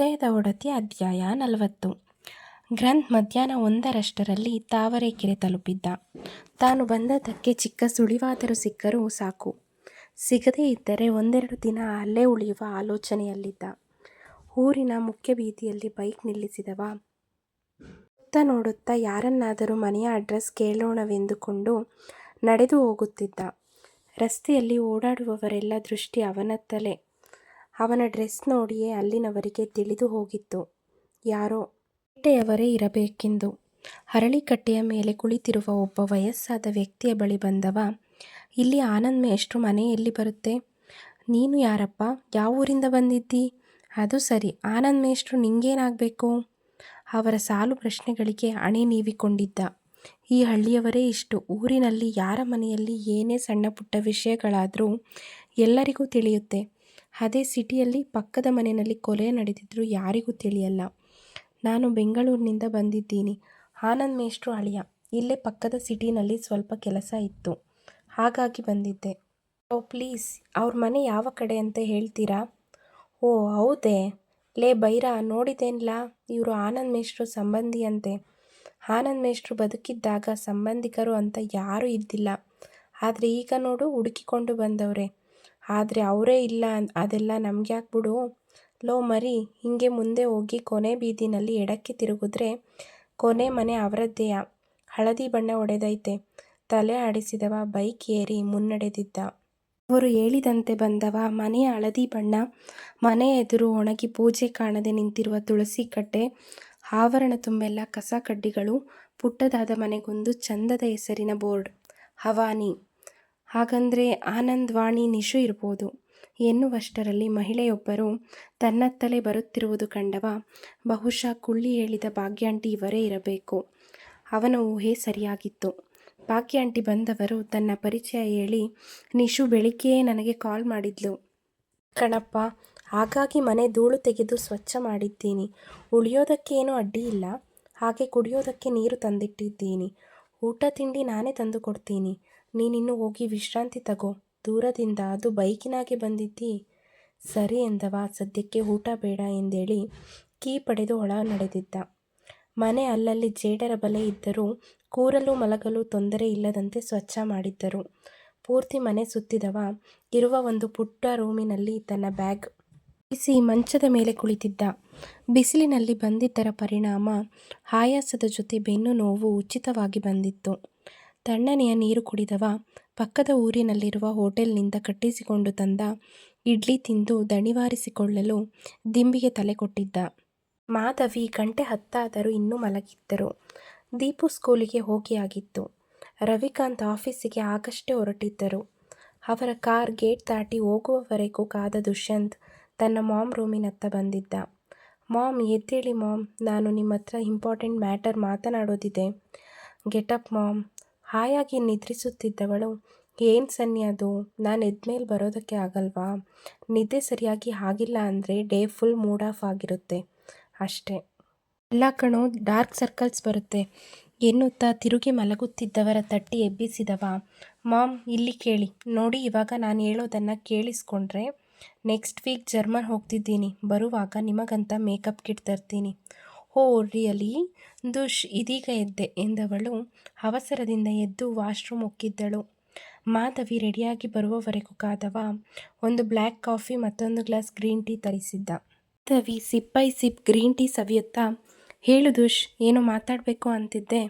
ಹೃದಯದ ಒಡತಿ ಅಧ್ಯಾಯ ನಲವತ್ತು ಗ್ರಂಥ್ ಮಧ್ಯಾಹ್ನ ಒಂದರಷ್ಟರಲ್ಲಿ ತಾವರೆಕೆರೆ ತಲುಪಿದ್ದ. ತಾನು ಬಂದದ್ದಕ್ಕೆ ಚಿಕ್ಕ ಸುಳಿವಾದರೂ ಸಿಕ್ಕರೂ ಸಾಕು. ಸಿಗದೇ ಇದ್ದರೆ ಒಂದೆರಡು ದಿನ ಅಲ್ಲೇ ಉಳಿಯುವ ಆಲೋಚನೆಯಲ್ಲಿದ್ದ. ಊರಿನ ಮುಖ್ಯ ಬೀದಿಯಲ್ಲಿ ಬೈಕ್ ನಿಲ್ಲಿಸಿದವ ಸುತ್ತ ನೋಡುತ್ತಾ ಯಾರನ್ನಾದರೂ ಮನೆಯ ಅಡ್ರೆಸ್ ಕೇಳೋಣವೆಂದುಕೊಂಡು ನಡೆದು ಹೋಗುತ್ತಿದ್ದ. ರಸ್ತೆಯಲ್ಲಿ ಓಡಾಡುವವರೆಲ್ಲ ದೃಷ್ಟಿ ಅವನತ್ತಲೇ. ಅವನ ಡ್ರೆಸ್ ನೋಡಿಯೇ ಅಲ್ಲಿನವರಿಗೆ ತಿಳಿದು ಹೋಗಿತ್ತು ಯಾರೋ ಬೇಟೆಯವರೇ ಇರಬೇಕೆಂದು. ಹರಳಿಕಟ್ಟೆಯ ಮೇಲೆ ಕುಳಿತಿರುವ ಒಬ್ಬ ವಯಸ್ಸಾದ ವ್ಯಕ್ತಿಯ ಬಳಿ ಬಂದವ, ಇಲ್ಲಿ ಆನಂದ್ ಮೇಷ್ಟ್ರು ಮನೆ ಎಲ್ಲಿ ಬರುತ್ತೆ? ನೀನು ಯಾರಪ್ಪ? ಯಾವ ಊರಿಂದ ಬಂದಿದ್ದಿ ಅದು ಸರಿ ಆನಂದ್ ಮೇಷ್ಟ್ರು ನಿಂಗೇನಾಗಬೇಕು ಅವರ ಸಾಲು ಪ್ರಶ್ನೆಗಳಿಗೆ ಅಣೆ ನೀವಿಕೊಂಡಿದ್ದ. ಈ ಹಳ್ಳಿಯವರೇ ಇಷ್ಟು. ಊರಿನಲ್ಲಿ ಯಾರ ಮನೆಯಲ್ಲಿ ಏನೇ ಸಣ್ಣ ಪುಟ್ಟ ವಿಷಯಗಳಾದರೂ ಎಲ್ಲರಿಗೂ ತಿಳಿಯುತ್ತೆ. ಅದೇ ಸಿಟಿಯಲ್ಲಿ ಪಕ್ಕದ ಮನೆಯಲ್ಲಿ ಕೊಲೆ ನಡೆದಿದ್ದರೂ ಯಾರಿಗೂ ತಿಳಿಯಲ್ಲ. ನಾನು ಬೆಂಗಳೂರಿನಿಂದ ಬಂದಿದ್ದೀನಿ. ಆನಂದ್ ಮೇಷ್ಟ್ರು ಅಳಿಯ. ಇಲ್ಲೇ ಪಕ್ಕದ ಸಿಟಿನಲ್ಲಿ ಸ್ವಲ್ಪ ಕೆಲಸ ಇತ್ತು. ಹಾಗಾಗಿ ಬಂದಿದ್ದೆ. ಓ, ಪ್ಲೀಸ್, ಅವ್ರ ಮನೆ ಯಾವ ಕಡೆ ಅಂತ ಹೇಳ್ತೀರಾ? ಓ, ಹೌದೇ? ಲೇ, ಬೈರ, ನೋಡಿದೇನ್ಲಾ ಇವರು ಆನಂದ್ ಮೇಷ್ಟ್ರು ಸಂಬಂಧಿಯಂತೆ. ಆನಂದ್ ಮೇಷ್ಟ್ರು ಬದುಕಿದ್ದಾಗ ಸಂಬಂಧಿಕರು ಅಂತ ಯಾರೂ ಇದ್ದಿಲ್ಲ. ಆದರೆ ಈಗ ನೋಡು, ಹುಡುಕಿಕೊಂಡು ಬಂದವ್ರೆ. ಆದ್ರೆ ಅವರೇ ಇಲ್ಲ ಅದೆಲ್ಲ ನಮ್ಗ್ಯಾಕ್ ಬಿಡು. ಲೋ ಮರಿ ಹಿಂಗೆ ಮುಂದೆ ಹೋಗಿ ಕೊನೆ ಬೀದಿನಲ್ಲಿ ಎಡಕ್ಕೆ ತಿರುಗಿದ್ರೆ ಕೊನೆ ಮನೆ ಅವರದ್ದೇಯ ಹಳದಿ ಬಣ್ಣ ಒಡೆದೈತೆ ತಲೆ ಆಡಿಸಿದವ ಬೈಕ್ ಏರಿ ಮುನ್ನಡೆದಿದ್ದ. ಅವರು ಹೇಳಿದಂತೆ ಬಂದವ ಮನೆಯ ಹಳದಿ ಬಣ್ಣ, ಮನೆ ಎದುರು ಒಣಗಿ ಪೂಜೆ ಕಾಣದೆ ನಿಂತಿರುವ ತುಳಸಿ ಕಟ್ಟೆ, ಆವರಣ ತುಂಬೆಲ್ಲ ಕಸ ಕಡ್ಡಿಗಳು, ಪುಟ್ಟದಾದ ಮನೆಗೊಂದು ಚಂದದ ಹೆಸರಿನ ಬೋರ್ಡ್ "ಅವಾನಿ". ಹಾಗಂದ್ರೆ ಆನಂದ್ ವಾಣಿ ನಿಶು ಇರ್ಬೋದು ಎನ್ನುವಷ್ಟರಲ್ಲಿ ಮಹಿಳೆಯೊಬ್ಬರು ತನ್ನತ್ತಲೇ ಬರುತ್ತಿರುವುದು ಕಂಡವ, ಬಹುಶಃ ಕುಳ್ಳಿ ಹೇಳಿದ ಭಾಗ್ಯಾಂಟಿ ಇವರೇ ಇರಬೇಕು. ಅವನ ಊಹೆ ಸರಿಯಾಗಿತ್ತು. ಭಾಗ್ಯಾಂಟಿ ಬಂದವರು ತನ್ನ ಪರಿಚಯ ಹೇಳಿ, ನಿಶು ಬೆಳಿಗ್ಗೆಯೇ ನನಗೆ ಕಾಲ್ ಮಾಡಿದ್ಲು ಕಣಪ್ಪ. ಹಾಗಾಗಿ ಮನೆ ಧೂಳು ತೆಗೆದು ಸ್ವಚ್ಛ ಮಾಡಿದ್ದೀನಿ. ಉಳಿಯೋದಕ್ಕೆ ಏನೂ ಇಲ್ಲ ಹಾಗೆ ಕುಡಿಯೋದಕ್ಕೆ ನೀರು ತಂದಿಟ್ಟಿದ್ದೀನಿ. ಊಟ ತಿಂಡಿ ನಾನೇ ತಂದುಕೊಡ್ತೀನಿ. ನೀನಿನ್ನು ಹೋಗಿ ವಿಶ್ರಾಂತಿ ತಗೋ. ದೂರದಿಂದ ಅದು ಬೈಕಿನಾಗೆ ಬಂದಿದ್ದಿ ಸರಿ ಎಂದವ ಸದ್ಯಕ್ಕೆ ಊಟ ಬೇಡ ಎಂದೇಳಿ ಕೀ ಪಡೆದು ಒಳ ನಡೆದಿದ್ದ. ಮನೆ ಅಲ್ಲಲ್ಲಿ ಜೇಡರ ಬಲೆ ಇದ್ದರೂ ಕೂರಲು ಮಲಗಲು ತೊಂದರೆ ಇಲ್ಲದಂತೆ ಸ್ವಚ್ಛ ಮಾಡಿದ್ದರು. ಪೂರ್ತಿ ಮನೆ ಸುತ್ತಿದವ ಇರುವ ಒಂದು ಪುಟ್ಟ ರೂಮಿನಲ್ಲಿ ತನ್ನ ಬ್ಯಾಗ್ ಬಿಸಿ ಮಂಚದ ಮೇಲೆ ಕುಳಿತಿದ್ದ. ಬಿಸಿಲಿನಲ್ಲಿ ಬಂದಿದ್ದರ ಪರಿಣಾಮ ಆಯಾಸದ ಜೊತೆ ಬೆನ್ನು ನೋವು ಉಚಿತವಾಗಿ ಬಂದಿತ್ತು. ತಣ್ಣನೆಯ ನೀರು ಕುಡಿದವ ಪಕ್ಕದ ಊರಿನಲ್ಲಿರುವ ಹೋಟೆಲ್ನಿಂದ ಕಟ್ಟಿಸಿಕೊಂಡು ತಂದ ಇಡ್ಲಿ ತಿಂದು ದಣಿವಾರಿಸಿಕೊಳ್ಳಲು ದಿಂಬಿಗೆ ತಲೆ ಕೊಟ್ಟಿದ್ದ. ಮಾಧವಿ ಗಂಟೆ ಹತ್ತಾದರೂ ಇನ್ನೂ ಮಲಗಿದ್ದರು. ದೀಪು ಸ್ಕೂಲಿಗೆ ಹೋಗಿಯಾಗಿತ್ತು. ರವಿಕಾಂತ್ ಆಫೀಸಿಗೆ ಆಗಷ್ಟೇ ಹೊರಟಿದ್ದರು. ಅವರ ಕಾರ್ ಗೇಟ್ ದಾಟಿ ಹೋಗುವವರೆಗೂ ಕಾದ ದುಷ್ಯಂತ್ ತನ್ನ ಮಾಮ್ ರೂಮಿನತ್ತ ಬಂದಿದ್ದ. ಮಾಮ್, ಎದ್ದೇಳಿ ಮಾಮ್, ನಾನು ನಿಮ್ಮತ್ರ ಇಂಪಾರ್ಟೆಂಟ್ ಮ್ಯಾಟರ್ ಮಾತನಾಡೋದಿದೆ. ಗೆಟಪ್ ಮಾಮ್ ಹಾಯಾಗಿ ನಿದ್ರಿಸುತ್ತಿದ್ದವಳು ಏನು ಸನ್ನಿ ಅದು ನಾನು ಎದ್ಮೇಲೆ ಬರೋದಕ್ಕೆ ಆಗಲ್ವಾ? ನಿದ್ದೆ ಸರಿಯಾಗಿ ಆಗಿಲ್ಲ ಅಂದರೆ ಡೇ ಫುಲ್ ಮೂಡ್ ಆಫ್ ಆಗಿರುತ್ತೆ ಅಷ್ಟೇ. ಎಲ್ಲ ಕಣೋ, ಡಾರ್ಕ್ ಸರ್ಕಲ್ಸ್ ಬರುತ್ತೆ ಎನ್ನುತ್ತಾ ತಿರುಗಿ ಮಲಗುತ್ತಿದ್ದವರ ತಟ್ಟಿ ಎಬ್ಬಿಸಿದವ ಮಾಮ್, ಇಲ್ಲಿ ಕೇಳಿ. ನೋಡಿ, ಇವಾಗ ನಾನು ಹೇಳೋದನ್ನು ಕೇಳಿಸ್ಕೊಂಡ್ರೆ, ನೆಕ್ಸ್ಟ್ ವೀಕ್ ಜರ್ಮನ್ ಹೋಗ್ತಿದ್ದೀನಿ. ಬರುವಾಗ ನಿಮಗಂತ ಮೇಕಪ್ ಕಿಟ್ ತರ್ತೀನಿ. Oh really? ದುಷ್ ಇದೀಗ ಎದ್ದೆ ಎಂದವಳು ಅವಸರದಿಂದ ಎದ್ದು ವಾಶ್ರೂಮ್ ಒಕ್ಕಿದ್ದಳು. ಮಾಧವಿ ರೆಡಿಯಾಗಿ ಬರುವವರೆಗೂ ಕಾದವ ಒಂದು ಬ್ಲ್ಯಾಕ್ ಕಾಫಿ ಮತ್ತೊಂದು glass green tea ತರಿಸಿದ್ದ. Madhavi sip by sip green tea ಸವಿಯುತ್ತಾ, ಹೇಳು ದುಷ್ ಏನು ಮಾತಾಡಬೇಕು ಅಂತಿದ್ದೆ.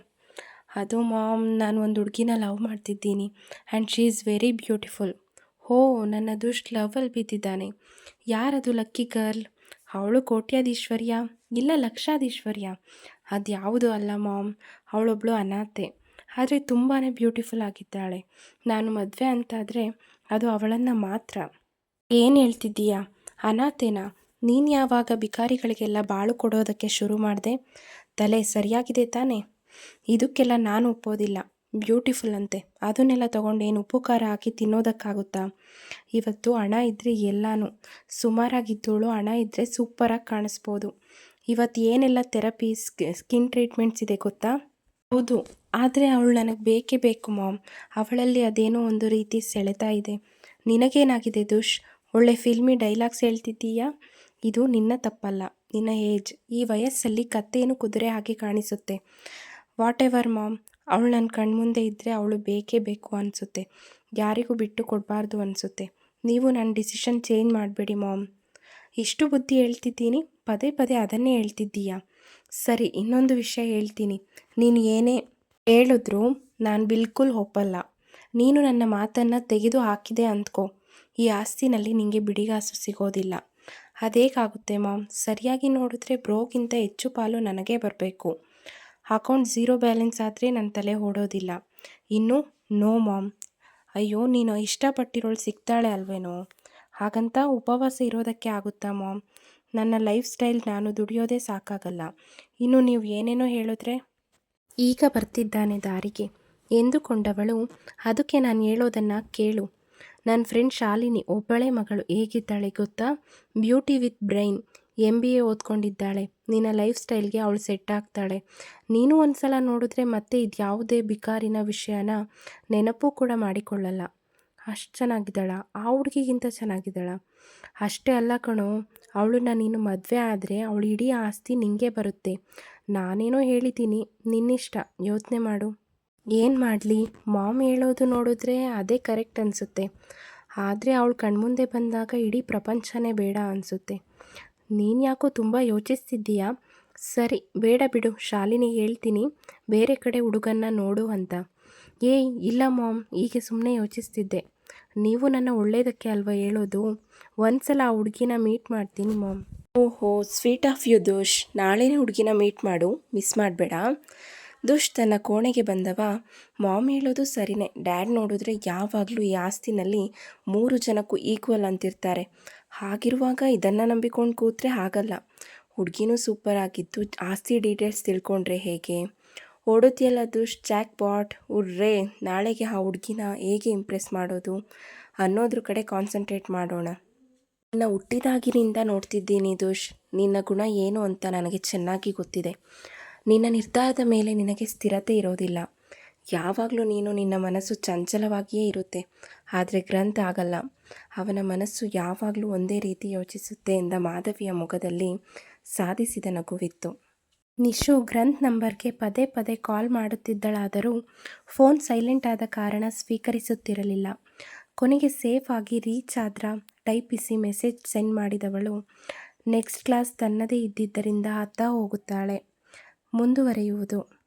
ಅದು ಮಾಮ್, ನಾನು ಒಂದು ಹುಡುಗಿನ ಲವ್ ಮಾಡ್ತಿದ್ದೀನಿ and she is very beautiful. ಹೋ ನನ್ನ ದುಶ್ ಲವ್ ಅಲ್ಲಿ ಬಿದ್ದಿದ್ದಾನೆ. ಯಾರದು ಲಕ್ಕಿ ಗರ್ಲ್? ಅವಳು ಕೋಟ್ಯಾಧೀಶ್ವರಿಯಾ? ಇಲ್ಲ ಲಕ್ಷಾದೀಶ್ವರ್ಯ ಅದು ಯಾವುದು ಅಲ್ಲ ಮಾಮ್ ಅವಳೊಬ್ಳು ಅನಾಥೆ. ಆದರೆ ತುಂಬಾ ಬ್ಯೂಟಿಫುಲ್ ಆಗಿದ್ದಾಳೆ. ನಾನು ಮದುವೆ ಅಂತಾದರೆ ಅದು ಅವಳನ್ನು ಮಾತ್ರ. ಏನು ಹೇಳ್ತಿದ್ದೀಯಾ? ಅನಾಥೆನಾ? ನೀನು ಯಾವಾಗ ಭಿಕಾರಿಗಳಿಗೆಲ್ಲ ಬಾಳು ಕೊಡೋದಕ್ಕೆ ಶುರು ಮಾಡಿದೆ ತಲೆ ಸರಿಯಾಗಿದೆ ತಾನೇ? ಇದಕ್ಕೆಲ್ಲ ನಾನು ಒಪ್ಪೋದಿಲ್ಲ. ಬ್ಯೂಟಿಫುಲ್ ಅಂತೆ ಅದನ್ನೆಲ್ಲ ತೊಗೊಂಡು ಏನು ಉಪ್ಪು ಖಾರ ಹಾಕಿ ತಿನ್ನೋದಕ್ಕಾಗುತ್ತಾ? ಇವತ್ತು ಹಣ ಇದ್ದರೆ ಎಲ್ಲಾನು. ಸುಮಾರಾಗಿದ್ದವಳು ಹಣ ಇದ್ದರೆ ಸೂಪರಾಗಿ ಕಾಣಿಸ್ಬೋದು. ಇವತ್ತು ಏನೆಲ್ಲ ಥೆರಪಿ, ಸ್ಕಿನ್ ಟ್ರೀಟ್ಮೆಂಟ್ಸ್ ಇದೆ ಗೊತ್ತಾ? ಹೌದು ಆದರೆ ಅವಳು ನನಗೆ ಬೇಕೇ ಬೇಕು ಮಾಮ್. ಅವಳಲ್ಲಿ ಅದೇನೋ ಒಂದು ರೀತಿ ಸೆಳೆತ ಇದೆ. ನಿನಗೇನಾಗಿದೆ ದುಷ್? ಒಳ್ಳೆ ಫಿಲ್ಮಿ ಡೈಲಾಗ್ಸ್ ಹೇಳ್ತಿದ್ದೀಯಾ? ಇದು ನಿನ್ನ ತಪ್ಪಲ್ಲ. ನಿನ್ನ ಏಜ್ ಈ ವಯಸ್ಸಲ್ಲಿ ಕತ್ತೇನು ಕುದುರೆ ಹಾಗೆ ಕಾಣಿಸುತ್ತೆ ವಾಟ್ ಎವರ್ ಮಾಮ್ ಅವಳು ನನ್ನ ಕಣ್ಮುಂದೆ ಇದ್ದರೆ ಅವಳು ಬೇಕೇ ಬೇಕು ಅನಿಸುತ್ತೆ. ಯಾರಿಗೂ ಬಿಟ್ಟು ಕೊಡಬಾರ್ದು ಅನಿಸುತ್ತೆ. ನೀವು ನನ್ನ ಡಿಸಿಷನ್ ಚೇಂಜ್ ಮಾಡಬೇಡಿ ಮಾಮ್. ಇಷ್ಟು ಬುದ್ಧಿ ಹೇಳ್ತಿದ್ದೀನಿ. ಪದೇ ಪದೇ ಅದನ್ನೇ ಹೇಳ್ತಿದ್ದೀಯಾ? ಸರಿ, ಇನ್ನೊಂದು ವಿಷಯ ಹೇಳ್ತೀನಿ. ನೀನು ಏನೇ ಹೇಳಿದ್ರು ನಾನು ಬಿಲ್ಕುಲ್ ಒಪ್ಪಲ್ಲ. ನೀನು ನನ್ನ ಮಾತನ್ನು ತೆಗೆದು ಹಾಕಿದೆ ಅಂದ್ಕೋ ಈ ಆಸ್ತಿನಲ್ಲಿ ನಿಮಗೆ ಬಿಡಿಗಾಸು ಸಿಗೋದಿಲ್ಲ. ಅದೇಗಾಗುತ್ತೆ ಮಾಮ್? ಸರಿಯಾಗಿ ನೋಡಿದ್ರೆ ಬ್ರೋಗಿಂತ ಹೆಚ್ಚು ಪಾಲು ನನಗೇ ಬರಬೇಕು. ಅಕೌಂಟ್ ಝೀರೋ ಬ್ಯಾಲೆನ್ಸ್ ಆದರೆ ನನ್ನ ತಲೆ ಓಡೋದಿಲ್ಲ. ಇನ್ನು, ನೋ ಮಾಮ್. ಅಯ್ಯೋ, ನೀನು ಇಷ್ಟಪಟ್ಟಿರೋಳು ಸಿಗ್ತಾಳೆ ಅಲ್ವೇನೋ? ಹಾಗಂತ ಉಪವಾಸ ಇರೋದಕ್ಕೆ ಆಗುತ್ತಾ ಮಾಮ್? ನನ್ನ ಲೈಫ್ ಸ್ಟೈಲ್ ನಾನು ದುಡಿಯೋದೇ ಸಾಕಾಗಲ್ಲ. ಇನ್ನು ನೀವು ಏನೇನೋ ಹೇಳಿದ್ರೆ? ಈಗ ಬರ್ತಿದ್ದಾನೆ ದಾರಿಗೆ. ಎಂದುಕೊಂಡವಳು, ಅದಕ್ಕೆ ನಾನು ಹೇಳೋದನ್ನು ಕೇಳು. ನನ್ನ ಫ್ರೆಂಡ್ ಶಾಲಿನಿ ಒಬ್ಬಳೆ ಮಗಳು ಹೇಗಿದ್ದಾಳೆ ಗೊತ್ತಾ? Beauty with brain. M B A ಓದ್ಕೊಂಡಿದ್ದಾಳೆ. ನಿನ್ನ ಲೈಫ್ ಸ್ಟೈಲ್ಗೆ ಅವಳು ಸೆಟ್ ಆಗ್ತಾಳೆ. ನೀನು ಒಂದು ಸಲ ನೋಡಿದ್ರೆ ಮತ್ತೆ ಇದು ಯಾವುದೇ ಬಿಕಾರಿನ ವಿಷಯನ ನೆನಪು ಕೂಡ ಮಾಡಿಕೊಳ್ಳಲ್ಲ. ಅಷ್ಟು ಚೆನ್ನಾಗಿದ್ದಾಳ. ಆ ಹುಡುಗಿಗಿಂತ ಚೆನ್ನಾಗಿದ್ದಾಳ. ಅಷ್ಟೇ ಅಲ್ಲ ಕಣೋ, ಅವಳನ್ನ ನೀನು ಮದುವೆ ಆದರೆ ಅವಳು ಇಡೀ ಆಸ್ತಿ ನಿಂಗೆ ಬರುತ್ತೆ. ನಾನೇನೋ ಹೇಳಿದ್ದೀನಿ, ನಿನ್ನಿಷ್ಟ. ಯೋಚನೆ ಮಾಡು. ಏನು ಮಾಡಲಿ? ಮಾಮ್ ಹೇಳೋದು ನೋಡಿದ್ರೆ ಅದೇ ಕರೆಕ್ಟ್ ಅನಿಸುತ್ತೆ. ಆದರೆ ಅವಳು ಕಣ್ಮುಂದೆ ಬಂದಾಗ ಇಡೀ ಪ್ರಪಂಚನೇ ಬೇಡ ಅನಿಸುತ್ತೆ. ನೀನು ಯಾಕೋ ತುಂಬ ಯೋಚಿಸ್ತಿದ್ದೀಯಾ? ಸರಿ, ಬೇಡ ಬಿಡು, ಶಾಲಿನಿ ಹೇಳ್ತೀನಿ, ಬೇರೆ ಕಡೆ ಹುಡುಗನ್ನ ನೋಡು ಅಂತ. ಏಯ್ ಇಲ್ಲ ಮಾಮ್, ಹೀಗೆ ಸುಮ್ಮನೆ ಯೋಚಿಸ್ತಿದ್ದೆ. ನೀವು ನನ್ನ ಒಳ್ಳೇದಕ್ಕೆ ಅಲ್ವಾ ಹೇಳೋದು? ಒಂದ್ಸಲ ಆ ಹುಡುಗಿನ ಮೀಟ್ ಮಾಡ್ತೀನಿ ಮಾಮ್. ಓಹೋ, ಸ್ವೀಟ್ ಆಫ್ ಯು ದೋಷ್. ನಾಳೆನೇ ಹುಡುಗಿನ ಮೀಟ್ ಮಾಡು, ಮಿಸ್ ಮಾಡಬೇಡ. ದುಷ್, ತನ್ನ ಕೋಣೆಗೆ ಬಂದವ. ಮಾಮ್ ಹೇಳೋದು ಸರಿನೇ. ಡ್ಯಾಡ್ ನೋಡಿದ್ರೆ ಯಾವಾಗಲೂ ಈ ಆಸ್ತಿನಲ್ಲಿ ಮೂರು ಜನಕ್ಕೂ ಈಕ್ವಲ್ ಅಂತಿರ್ತಾರೆ. ಹಾಗಿರುವಾಗ ಇದನ್ನು ನಂಬಿಕೊಂಡು ಕೂತ್ರೆ ಆಗಲ್ಲ ಹುಡುಗಿನೂ ಸೂಪರ್ ಆಗಿತ್ತು ಆಸ್ತಿ ಡೀಟೇಲ್ಸ್ ತಿಳ್ಕೊಂಡ್ರೆ ಹೇಗೆ? ಓಡುತ್ತಿಯಲ್ಲ ದುಷ್ ಚಾಕ್ ಬಾಟ್ ಉರ್ರೇ ನಾಳೆಗೆ ಆ ಹುಡುಗಿನ ಹೇಗೆ ಇಂಪ್ರೆಸ್ ಮಾಡೋದು? ಅನ್ನೋದ್ರ ಕಡೆ ಕಾನ್ಸಂಟ್ರೇಟ್ ಮಾಡೋಣ. ನನ್ನ ಹುಟ್ಟಿದಾಗಿನಿಂದ ನೋಡ್ತಿದ್ದೀನಿ ದುಷ್ ನಿನ್ನ ಗುಣ ಏನು ಅಂತ ನನಗೆ ಚೆನ್ನಾಗಿ ಗೊತ್ತಿದೆ. ನಿನ್ನ ನಿರ್ಧಾರದ ಮೇಲೆ ನಿನಗೆ ಸ್ಥಿರತೆ ಇರೋದಿಲ್ಲ. ಯಾವಾಗಲೂ ನೀನು ನಿನ್ನ ಮನಸ್ಸು ಚಂಚಲವಾಗಿಯೇ ಇರುತ್ತೆ. ಆದರೆ ಗ್ರಂಥ ಆಗಲ್ಲ. ಅವನ ಮನಸ್ಸು ಯಾವಾಗಲೂ ಒಂದೇ ರೀತಿ ಯೋಚಿಸುತ್ತೆ ಎಂದ ಮಾಧವಿಯ ಮುಖದಲ್ಲಿ ಸಾಧಿಸಿದ ನಗುವಿತ್ತು. ನಿಶು ಗ್ರಂಥ್ ನಂಬರ್ಗೆ ಪದೇ ಪದೇ ಕಾಲ್ ಮಾಡುತ್ತಿದ್ದಳಾದರೂ ಫೋನ್ ಸೈಲೆಂಟ್ ಆದ ಕಾರಣ ಸ್ವೀಕರಿಸುತ್ತಿರಲಿಲ್ಲ. ಕೊನೆಗೆ ಸೇಫ್ ಆಗಿ ರೀಚ್ ಆದ್ರ ಟೈಪಿಸಿ ಮೆಸೇಜ್ ಸೆಂಡ್ ಮಾಡಿದವಳು, ನೆಕ್ಸ್ಟ್ ಕ್ಲಾಸ್ ತನ್ನದೇ ಇದ್ದಿದ್ದರಿಂದ ಅತ್ತ ಹೋಗುತ್ತಾಳೆ. ಮುಂದುವರೆಯುವುದು.